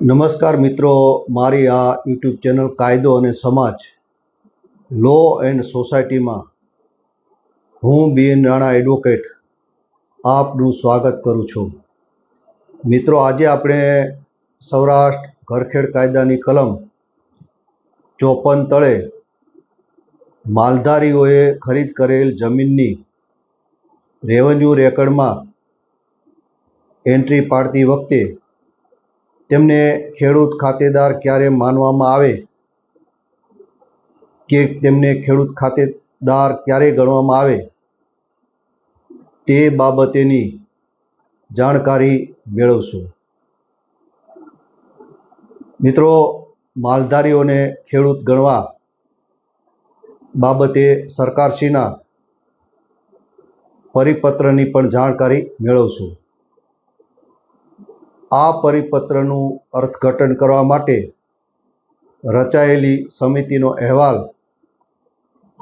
નમસ્કાર મિત્રો, મારી આ યુટ્યુબ ચેનલ કાયદો અને સમાજ લો એન્ડ સોસાયટીમાં હું બીએન રાણા એડવોકેટ આપનું સ્વાગત કરું છું. મિત્રો, આજે આપણે સૌરાષ્ટ્ર ઘરખેડ કાયદાની કલમ ચોપન તળે માલધારીઓએ ખરીદ કરેલ જમીનની રેવન્યુ રેકર્ડમાં એન્ટ્રી પાડતી વખતે તેમને ખેડૂત ખાતેદાર ક્યારે માનવામાં આવે કે તેમને ખેડૂત ખાતેદાર ક્યારે ગણવામાં આવે તે બાબતેની જાણકારી મેળવશું. મિત્રો, માલધારીઓને ખેડૂત ગણવા બાબતે સરકારશ્રીના પરિપત્રની પણ જાણકારી મેળવશું. આ પરિપત્રનું અર્થઘટન કરવા માટે રચાયેલી સમિતિનો અહેવાલ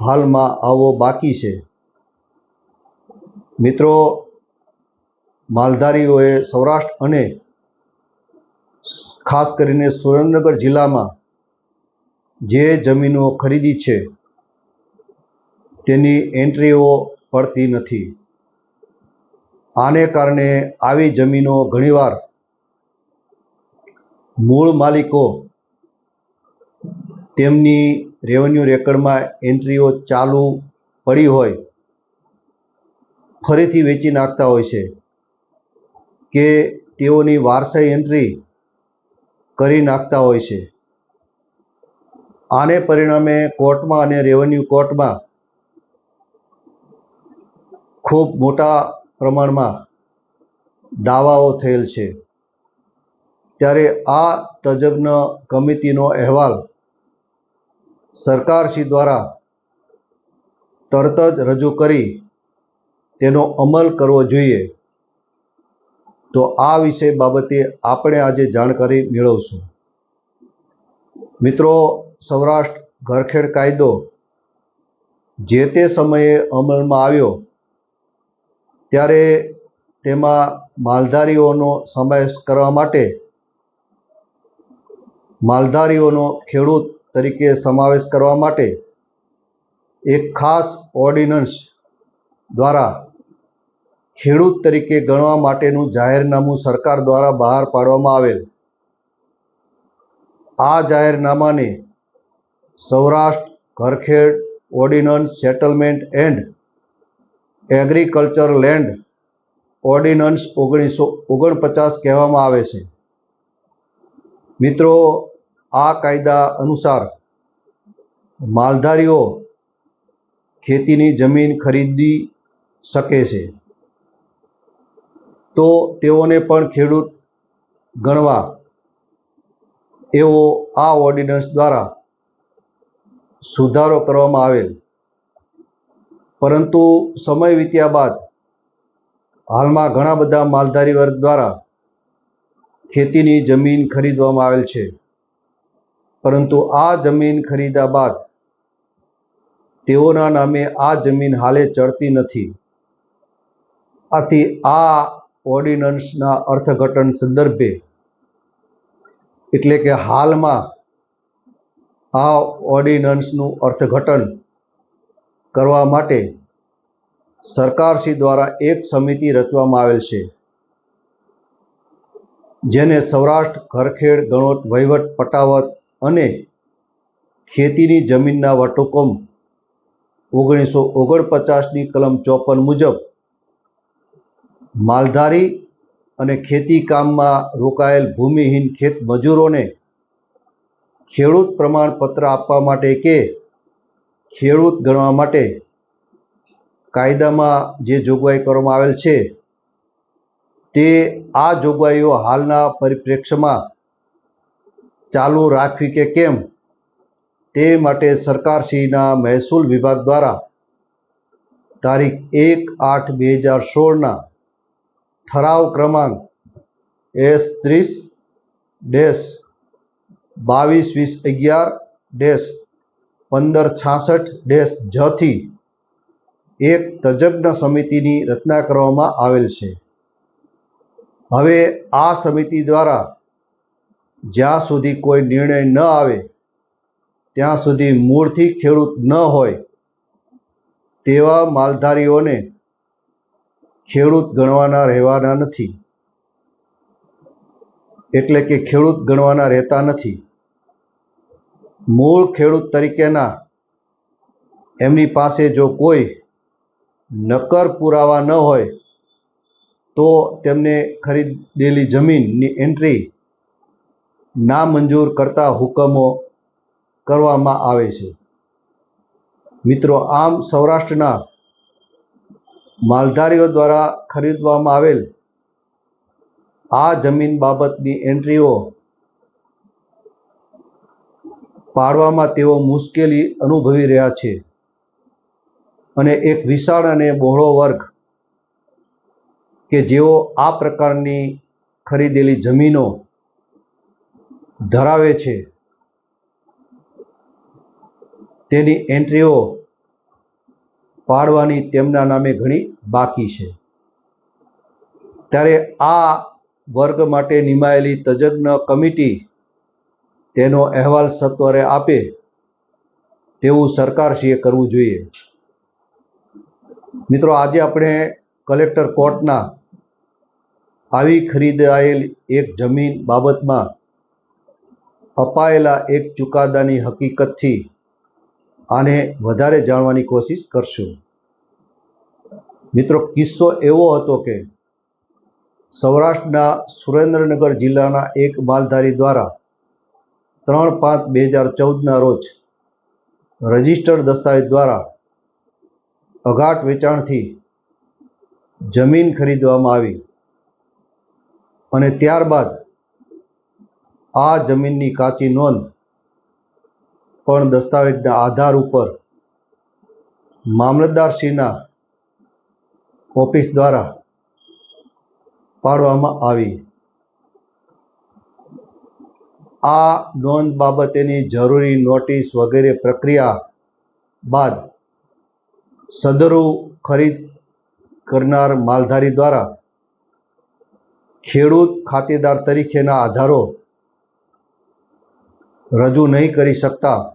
હાલમાં આવવો બાકી છે. મિત્રો, માલધારીઓએ સૌરાષ્ટ્ર અને ખાસ કરીને સુરેન્દ્રનગર જિલ્લામાં જે જમીનો ખરીદી છે, તેની એન્ટ્રીઓ પડતી નથી. આને કારણે આવી જમીનો ઘણીવાર મૂળ માલિકો તેમની રેવન્યુ રેકર્ડમાં એન્ટ્રીઓ ચાલુ પડી હોય, ફરીથી વેચી નાખતા હોય છે કે તેઓની વારસાઈ એન્ટ્રી કરી નાખતા હોય છે. આને પરિણામે કોર્ટમાં અને રેવન્યુ કોર્ટમાં ખૂબ મોટા પ્રમાણમાં દાવાઓ થયેલ છે. ત્યારે આ તજજ્ઞ કમિટીનો અહેવાલ સરકારશ્રી દ્વારા તરત જ રજૂ કરી તેનો અમલ કરવો જોઈએ. તો આ વિષય બાબતે આપણે આજે જાણકારી મેળવશું. મિત્રો, સૌરાષ્ટ્ર ઘરખેડ કાયદો જે તે સમયે અમલમાં આવ્યો ત્યારે તેમાં માલધારીઓનો સમાવેશ કરવા માટે માલધારીઓનો ખેડૂત તરીકે સમાવેશ કરવા માટે એક ખાસ ઓર્ડિનન્સ દ્વારા ખેડૂત તરીકે ગણવા માટેનું જાહેરનામું સરકાર દ્વારા બહાર પાડવામાં આવેલ. આ જાહેરનામાને Saurashtra, ઘરખેડ, ordinance, settlement and agriculture land ordinance ઓગણીસો ઓગણપચાસ કહેવામાં આવે છે. મિત્રો આ કાયદા અનુસાર માલધારીઓ ખેતીની જમીન ખરીદી શકે છે. તો તેઓને પણ ખેડૂત ગણવા. એવો આ ઓર્ડિનન્સ દ્વારા સુધારો કરવામાં આવેલ. પરંતુ સમય વીત્યા બાદ હાલમાં ઘણા બધા માલધારી વર્ગ દ્વારા ખેતીની જમીન ખરીદવામાં આવેલ છે. પરંતુ આ જમીન ખરીદ્યા બાદ તેઓના નામે આ જમીન હાલે ચડતી નથી. આથી આ ઓર્ડિનન્સના અર્થઘટન સંદર્ભે એટલે કે હાલમાં આ ઓર્ડિનન્સનું અર્થઘટન કરવા માટે સરકારશ્રી દ્વારા એક સમિતિ રચવામાં આવેલ છે, જેને સૌરાષ્ટ્ર, ઘરખેડ, ગણોત, વહીવટ પટાવત અને ખેતીની જમીનના વટહુકમ ઓગણીસો ઓગણપચાસની કલમ ચોપન મુજબ માલધારી અને ખેતી કામમાં રોકાયેલ ભૂમિહીન ખેત મજૂરોને ખેડૂત પ્રમાણપત્ર આપવા માટે કે ખેડૂત ગણવા માટે કાયદામાં જે જોગવાઈ કરવામાં આવેલ છે તે આ જોગવાઈઓ હાલના પરિપ્રેક્ષ્યમાં ચાલુ રાખવી કે કેમ? તે માટે સરકારશ્રીના મહેસૂલ વિભાગ દ્વારા તારીખ એક આઠ બે હજાર સોળના ઠરાવ ક્રમાંક એસ ત્રીસ ડેશ બાવીસ વીસ અગિયાર ડેશ પંદર છાસઠ ડેશ જથી એક તજજ્ઞ સમિતિની રચના કરવામાં આવેલ છે. હવે આ સમિતિ દ્વારા જ્યાં સુધી કોઈ નિર્ણય ન આવે, ત્યાં સુધી મૂળથી ખેડૂત ન હોય, તેવા માલધારીઓને ખેડૂત ગણવાના રહેવાના નથી. એટલે કે ખેડૂત ગણવાના રહેતા નથી. મૂળ ખેડૂત તરીકેના એમની પાસે જો કોઈ નક્કર પુરાવા ન હોય, તો તેમને ખરીદેલી જમીનની એન્ટ્રી નામંજૂર કરતા હુકમો કરવામાં આવે છે. મિત્રો, આમ સૌરાષ્ટ્રના માલધારીઓ દ્વારા ખરીદવામાં આવેલ આ જમીન બાબતની એન્ટ્રીઓ પાડવામાં તેઓ મુશ્કેલી અનુભવી રહ્યા છે અને એક વિશાળ અને બહોળો વર્ગ કે જેઓ આ પ્રકારની ખરીદેલી જમીનો ધરાવે છે. તેની એન્ટ્રીઓ પાડવાની તેમના નામે ઘણી બાકી છે. ત્યારે આ વર્ગ માટે નિમાયેલી તજજ્ઞ કમિટી તેનો અહેવાલ સત્વરે આપે તેવું સરકારશ્રીએ કરવું જોઈએ. મિત્રો, આજે આપણે કલેક્ટર કોર્ટના આવી ખરીદાયેલ એક જમીન બાબતમાં અપાયેલા એક ચુકાદાની હકીકતથી આને વધારે જાણવાની કોશિશ કરશું. મિત્રો, કિસ્સો એવો હતો કે સૌરાષ્ટ્રના સુરેન્દ્રનગર જિલ્લાના એક માલધારી દ્વારા ત્રણ પાંચ બે હજાર ચૌદના રોજ રજિસ્ટર્ડ દસ્તાવેજ દ્વારા અઘાટ વેચાણથી જમીન ખરીદવામાં આવી અને ત્યારબાદ આ જમીનની કાચી નોંધ પણ દસ્તાવેજના આધાર ઉપર મામલતદારશ્રીના ઓફિસ દ્વારા પાડવામાં આવી. આ નોંધ બાબતેની જરૂરી નોટિસ વગેરે પ્રક્રિયા બાદ સદરુ ખરીદ કરનાર માલધારી દ્વારા ખેડૂત ખાતેદાર તરીકેના આધારો રજૂ નહીં કરી શકતા.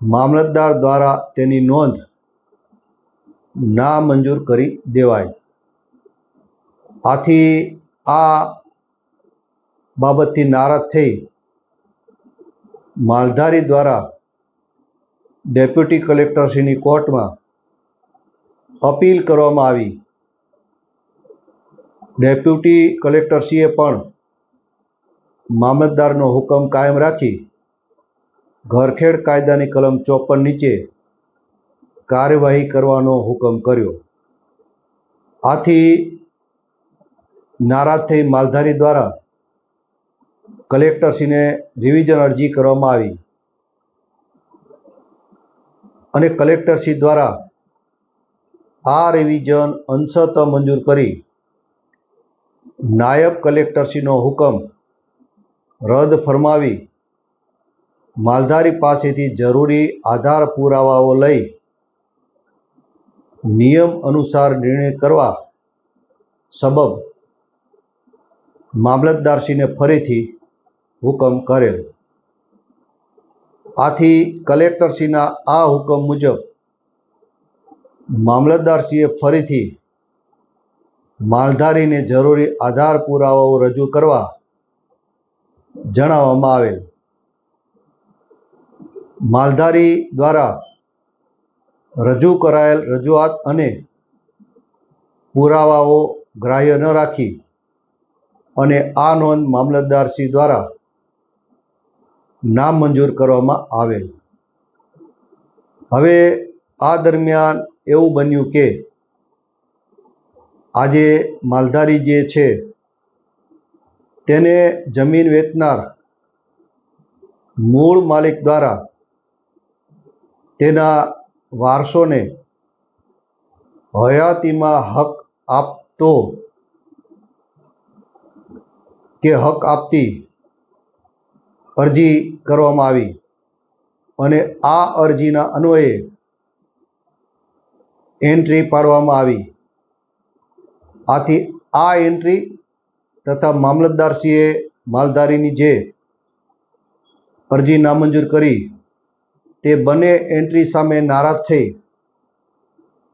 મામલતદાર દ્વારા તેની નોંધ નામંજૂર કરી દેવાય. આથી આ બાબતથી નારાજ થઈ માલધારી દ્વારા ડેપ્યુટી કલેક્ટરશ્રીની કોર્ટમાં અપીલ કરવામાં આવી. ડેપ્યુટી કલેક્ટરશ્રીએ પણ મામલતદારનો હુકમ કાયમ રાખી ઘરખેડ કાયદાની કલમ ચોપન નીચે કાર્યવાહી કરવાનો હુકમ કર્યો. આથી નારાજ થઈ માલધારી દ્વારા કલેક્ટરશ્રીને રિવિઝન અરજી કરવામાં આવી અને કલેક્ટરશ્રી દ્વારા આ રિવિઝન અંશત મંજૂર કરી નાયબ કલેક્ટરશ્રીનો હુકમ રદ ફરમાવી. માલધારી પાસેથી જરૂરી આધાર પુરાવાઓ લઈ નિયમ અનુસાર નિર્ણય કરવા સબબ મામલતદારશ્રીને ફરીથી હુકમ કરેલ. આથી કલેક્ટરશ્રીના આ હુકમ મુજબ મામલતદારશ્રીએ ફરીથી માલધારીને જરૂરી આધાર પુરાવાઓ રજૂ કરવા જણાવવામાં આવેલ. માલધારી દ્વારા રજૂ કરાયેલ રજૂઆત અને પુરાવાઓ ગ્રાહ્ય ન રાખી અને આ નોંધ મામલતદારશ્રી દ્વારા નામંજૂર કરવામાં આવેલ. હવે આ દરમિયાન એવું બન્યું કે આજે માલધારી જે છે તેને જમીન વેચનાર મૂળ માલિક દ્વારા તેના વારસોને હયાતીમાં હક આપતો કે હક આપતી અરજી કરવામાં આવી અને આ અરજીના અન્વયે એન્ટ્રી પાડવામાં આવી. આથી આ એન્ટ્રી તથા મામલતદારશ્રીએ માલધારીની જે અરજી નામંજૂર કરી, તે બંને એન્ટ્રી સામે નારાજ થઈ.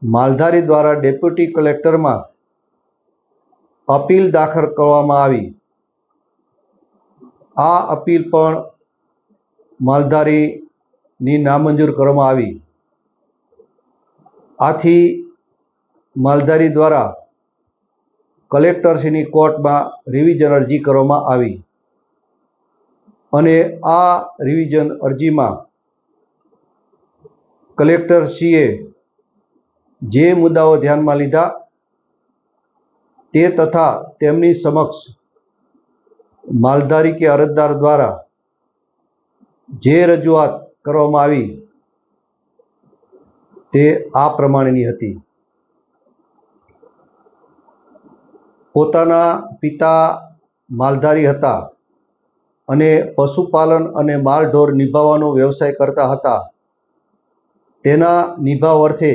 માલધારી દ્વારા ડેપ્યુટી કલેક્ટરમાં અપીલ દાખલ કરવામાં આવી. આ અપીલ પણ માલધારીની નામંજૂર કરવામાં આવી. આથી માલધારી દ્વારા કલેક્ટરશ્રીની કોર્ટમાં રિવિઝન અરજી કરવામાં આવી. અને આ રિવિઝન અરજીમાં કલેક્ટરશ્રીએ જે મુદ્દાઓ ધ્યાનમાં લીધા તે તથા તેમની સમક્ષ માલધારી કે અરજદાર દ્વારા જે રજૂઆત કરવામાં આવી તે આ પ્રમાણેની હતી. પોતાના પિતા માલધારી હતા અને પશુપાલન અને માલઢોર નિભાવવાનો વ્યવસાય કરતા હતા. તેના નિભાવ અર્થે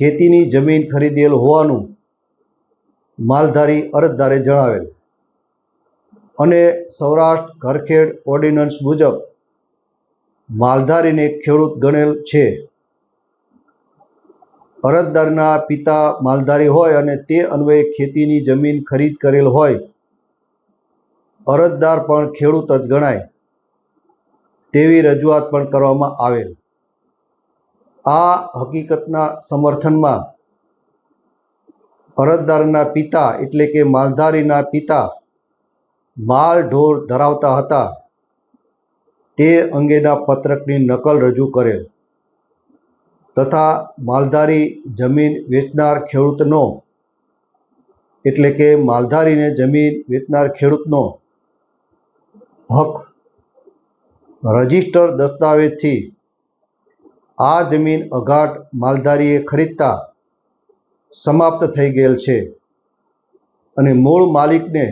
ખેતીની જમીન ખરીદેલ હોવાનું માલધારી અરજદારે જણાવેલ. અને સૌરાષ્ટ્ર ઘરખેડ ઓર્ડિનન્સ મુજબ માલધારીને ખેડૂત ગણેલ છે. અરજદારના પિતા માલધારી હોય અને તે અન્વયે ખેતીની જમીન ખરીદ કરેલ હોય. અરજદાર પણ ખેડૂત જ ગણાય. તેવી રજૂઆત પણ કરવામાં આવેલ. આ હકીકતના સમર્થનમાં અરજદારના પિતા એટલે કે માલધારીના પિતા માલ ઢોર ધરાવતા હતા. તે અંગેના પત્રકની નકલ રજૂ કરેલ. તથા માલધારી જમીન વેચનાર ખેડૂતનો, એટલે કે માલધારીને જમીન વેચનાર ખેડૂતનો હક રજિસ્ટર દસ્તાવેજથી આ જમીન અઘાટ માલધારીએ ખરીદતા સમાપ્ત થઈ ગયેલ છે અને મૂળ માલિકને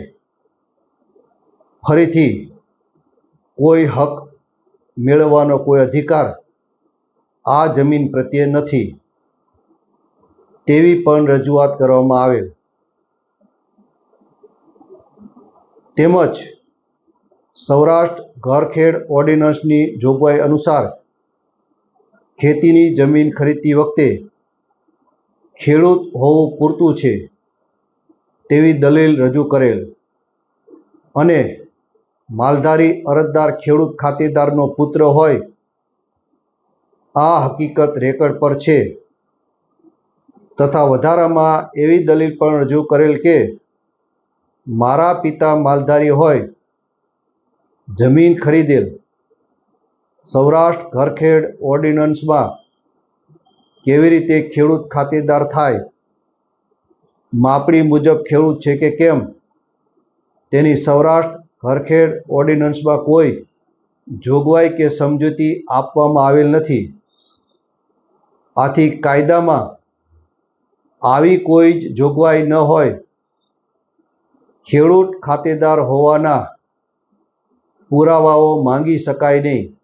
ફરીથી કોઈ હક મેળવવાનો કોઈ અધિકાર આ જમીન પ્રત્યે નથી તેવી પણ રજૂઆત કરવામાં આવેલ. તેમજ સૌરાષ્ટ્ર ઘરખેડ ઓર્ડિનન્સની જોગવાઈ અનુસાર ખેતીની જમીન ખરીદતી વખતે ખેડૂત હોવું પૂરતું છે તેવી દલીલ રજૂ કરેલ અને માલધારી અરજદાર ખેડૂત ખાતેદારનો પુત્ર હોય આ હકીકત રેકર્ડ પર છે. તથા વધારામાં એવી દલીલ પણ રજૂ કરેલ કે મારા પિતા માલધારી હોય, જમીન ખરીદેલ. સૌરાષ્ટ્ર ઘરખેડ ઓર્ડિનન્સમાં કેવી રીતે ખેડૂત ખાતેદાર થાય? માપણી મુજબ ખેડૂત છે કે કેમ? તેની સૌરાષ્ટ્ર ઘરખેડ ઓર્ડિનન્સમાં કોઈ જોગવાઈ કે સમજૂતી આપવામાં આવેલ નથી. આથી કાયદામાં આવી કોઈ જ જોગવાઈ ન હોય. ખેડૂત ખાતેદાર હોવાના પુરાવાઓ માંગી શકાય નહીં.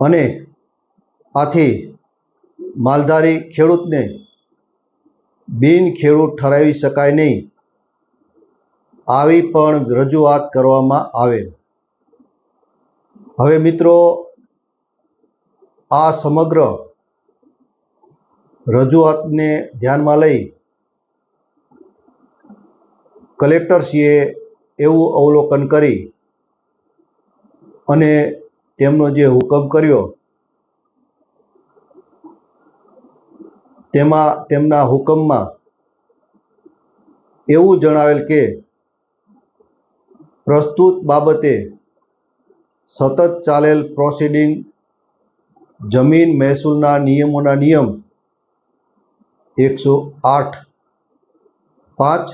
અને આથી માલધારી ખેડૂતને બિન ખેડૂત ઠરાવી શકાય નહીં. આવી પણ રજૂઆત કરવામાં આવે. હવે મિત્રો, આ સમગ્ર રજૂઆતને ધ્યાનમાં લઈ કલેક્ટરશ્રીએ એવું અવલોકન કરી અને તેમનો જે હુકમ કર્યો, તેમાં તેમના હુકમમાં એવું જણાવેલ કે પ્રસ્તુત બાબતે સતત ચાલેલ પ્રોસિડિંગ જમીન મહેસૂલના નિયમોના નિયમ એકસો આઠ, પાંચ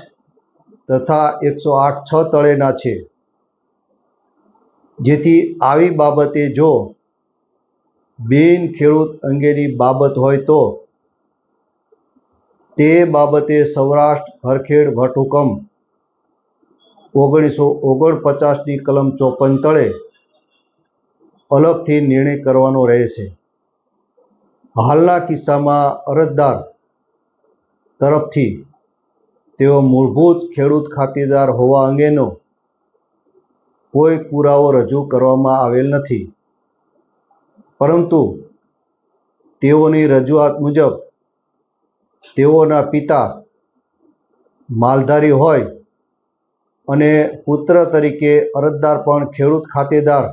તથા એકસો આઠ છ તળેના છે. જેથી આવી બાબતે જો બિન ખેડૂત અંગેની બાબત હોય તો તે બાબતે સૌરાષ્ટ્ર હરખેડ વટહુકમ ઓગણીસો ઓગણપચાસની કલમ ચોપન તળે અલગથી નિર્ણય કરવાનો રહેશે. હાલના કિસ્સામાં અરજદાર તરફથી તેઓ મૂળભૂત ખેડૂત ખાતેદાર હોવા અંગેનો કોઈ પુરાવો રજૂ કરવામાં આવેલ નથી. પરંતુ તેઓની રજૂઆત મુજબ તેઓના પિતા માલધારી હોય અને પુત્ર તરીકે અરજદાર પણ ખેડૂત ખાતેદાર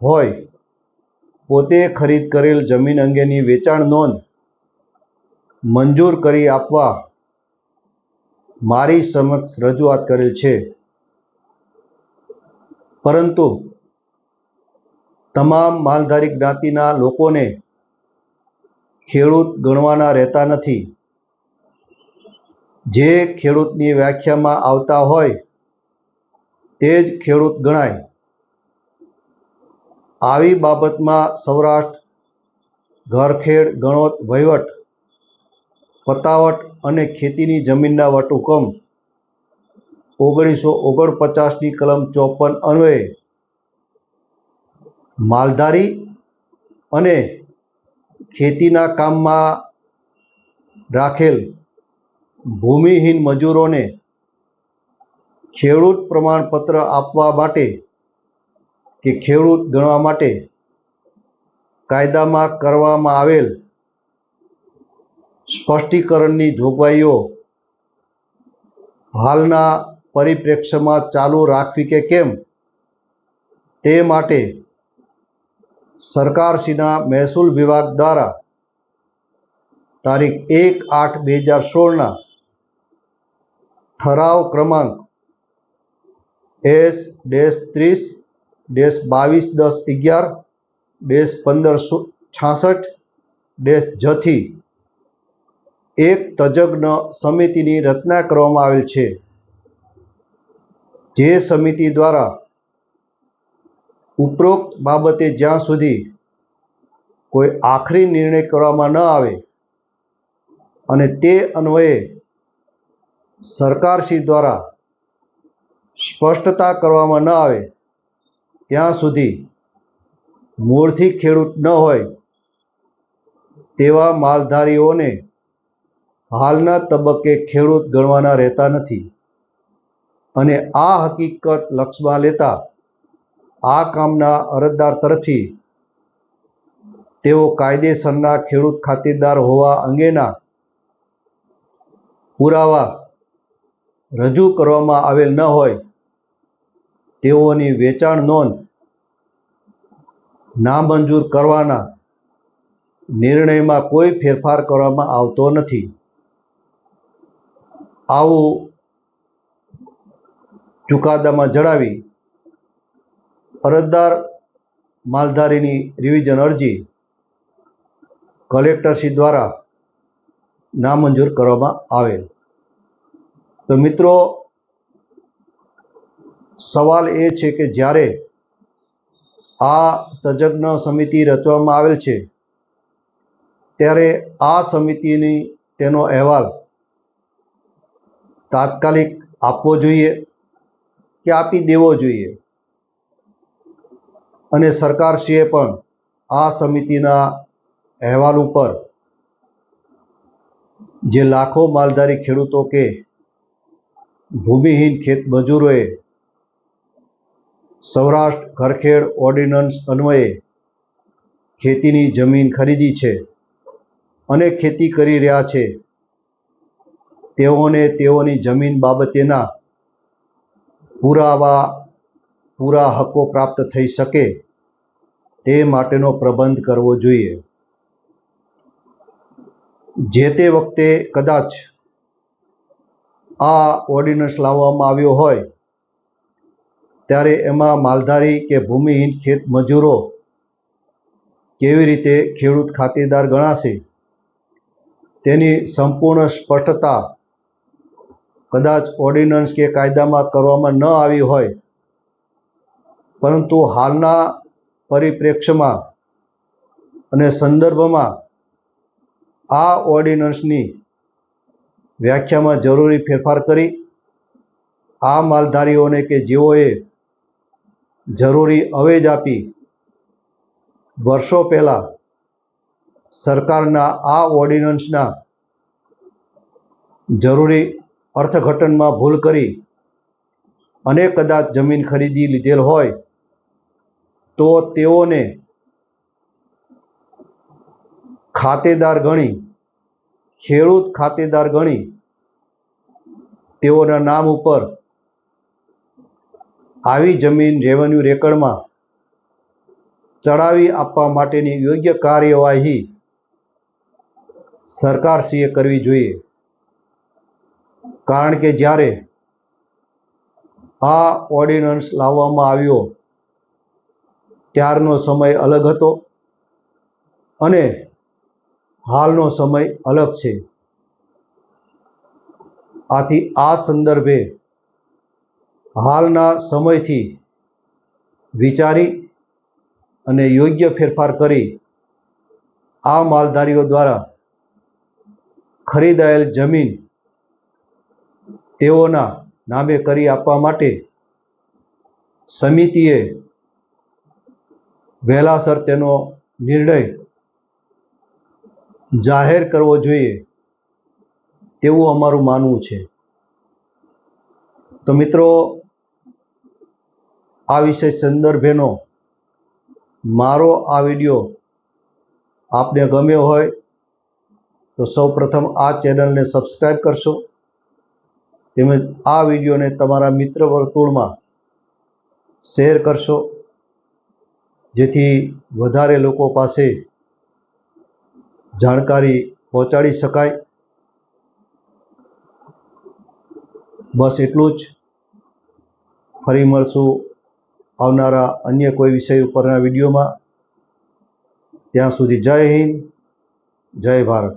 હોય, પોતે ખરીદ કરેલ જમીન અંગેની વેચાણ નોંધ મંજૂર કરી આપવા મારી સમક્ષ રજૂઆત કરેલ છે. પરંતુ તમામ માલધારી જ્ઞાતિના લોકોને ખેડૂત ગણવાના રહેતા નથી. જે ખેડૂતની વ્યાખ્યામાં આવતા હોય તે જ ખેડૂત ગણાય. આવી બાબતમાં સૌરાષ્ટ્ર, ઘરખેડ, ગણોત, વહીવટ પતાવટ અને ખેતીની જમીનના વટહુકમ ઓગણીસો ઓગણપચાસની કલમ ચોપન અન્વયે માલધારી અને ખેતીના કામમાં રાખેલ ભૂમિહીન મજૂરોને ખેડૂત પ્રમાણપત્ર આપવા માટે કે ખેડૂત ગણવા માટે કાયદામાં કરવામાં આવેલ સ્પષ્ટીકરણની જોગવાઈઓ હાલના પરિપ્રેક્ષ્યમાં ચાલુ રાખવી કે કેમ, તે માટે સરકારશ્રીના મહેસૂલ વિભાગ દ્વારા તારીખ એક આઠ બે હજાર સોળના ઠરાવ ક્રમાંક એસ ડેશ ત્રીસ, ડેશ બાવીસ, દસ અગિયાર, ડેશ પંદરસો છાસઠ, ડેશ જથી એક તજજ્ઞ સમિતિની રચના કરવામાં આવેલ છે. જે સમિતિ દ્વારા ઉપરોક્ત બાબતે જ્યાં સુધી કોઈ આખરી નિર્ણય કરવામાં ન આવે અને તે અન્વયે સરકારશ્રી દ્વારા સ્પષ્ટતા કરવામાં ન આવે, ત્યાં સુધી મૂળથી ખેડૂત ન હોય તેવા માલધારીઓને હાલના તબક્કે ખેડૂત ગણવાના રહેતા નથી. અને આ હકીકત લક્ષમાં લેતા આ કામના અરજદાર તરફથી તેઓ કાયદેસરના ખેડૂત ખાતેદાર હોવા અંગેના પુરાવા રજૂ કરવામાં આવેલ ન હોય, તેઓની વેચાણ નોંધ નામંજૂર કરવાના નિર્ણયમાં કોઈ ફેરફાર કરવામાં આવતો નથી. આવું ચુકાદામાં જણાવી અરજદાર માલધારીની રિવિઝન અરજી કલેક્ટરશ્રી દ્વારા નામંજૂર કરવામાં આવેલ તો મિત્રો, સવાલ એ છે કે જ્યારે આ તજજ્ઞ સમિતિ રચવામાં આવેલ છે, ત્યારે આ સમિતિની તેનો અહેવાલ તાત્કાલિક આપવો જોઈએ કે આપી દેવો જોઈએ. અને સરકારશ્રીએ પણ આ સમિતિના અહેવાલ ઉપર જે લાખો માલધારી ખેડૂતો કે ભૂમિહીન ખેત મજૂરોએ સૌરાષ્ટ્ર ઘરખેડ ઓર્ડિનન્સ અન્વયે ખેતીની જમીન ખરીદી છે અને ખેતી કરી રહ્યા છે. તેઓને તેઓની જમીન બાબતેના પુરાવા, પૂરા હકો પ્રાપ્ત થઈ શકે તે માટેનો પ્રબંધ કરવો જોઈએ. જે તે વખતે કદાચ આ ઓર્ડિનન્સ લાવવામાં આવ્યો હોય, ત્યારે એમાં માલધારી કે ભૂમિહીન ખેત મજૂરો કેવી રીતે ખેડૂત ખાતેદાર ગણાશે, તેની સંપૂર્ણ સ્પષ્ટતા કદાચ ઓર્ડિનન્સ કે કાયદામાં કરવામાં ન આવી હોય, પરંતુ હાલના પરિપ્રેક્ષ્યમાં અને સંદર્ભમાં આ ઓર્ડિનન્સની વ્યાખ્યામાં જરૂરી ફેરફાર કરી આ માલધારીઓને કે જેઓએ જરૂરી અવેજ આપી વર્ષો પહેલાં સરકારના આ ઓર્ડિનન્સના જરૂરી અર્થઘટનમાં ભૂલ કરી અને કદાચ જમીન ખરીદી લીધેલ હોય, તો તેઓને ખાતેદાર ગણી, ખેડૂત ખાતેદાર ગણી, તેઓના નામ ઉપર આવી જમીન રેવન્યુ રેકર્ડમાં ચડાવી આપવા માટેની યોગ્ય કાર્યવાહી સરકારશ્રીએ કરવી જોઈએ. કારણ કે જ્યારે આ ઓર્ડિનન્સ લાવવામાં આવ્યો, ત્યારનો સમય અલગ હતો અને હાલનો સમય અલગ છે. આથી આ સંદર્ભે હાલના સમયથી વિચારી અને યોગ્ય ફેરફાર કરી આ માલધારીઓ દ્વારા ખરીદાયેલ જમીન તેઓના નામે કરી આપવા માટે સમિતિએ વહેલાસર તેનો નિર્ણય જાહેર કરવો જોઈએ તેવું અમારું માનવું છે. તો મિત્રો, આ વિષય સંદર્ભેનો મારો આ વીડિયો આપને ગમ્યો હોય તો સૌપ્રથમ આ ચેનલને સબસ્ક્રાઈબ કરશો. તેમજ આ વિડીયોને તમારા મિત્ર વર્તુળમાં શેર કરશો, જેથી વધારે લોકો પાસે જાણકારી પહોંચાડી શકાય. બસ એટલું જ. ફરી મળશું આવનારા અન્ય કોઈ વિષય ઉપરના વિડીયોમાં. ત્યાં સુધી જય હિન્દ, જય ભારત.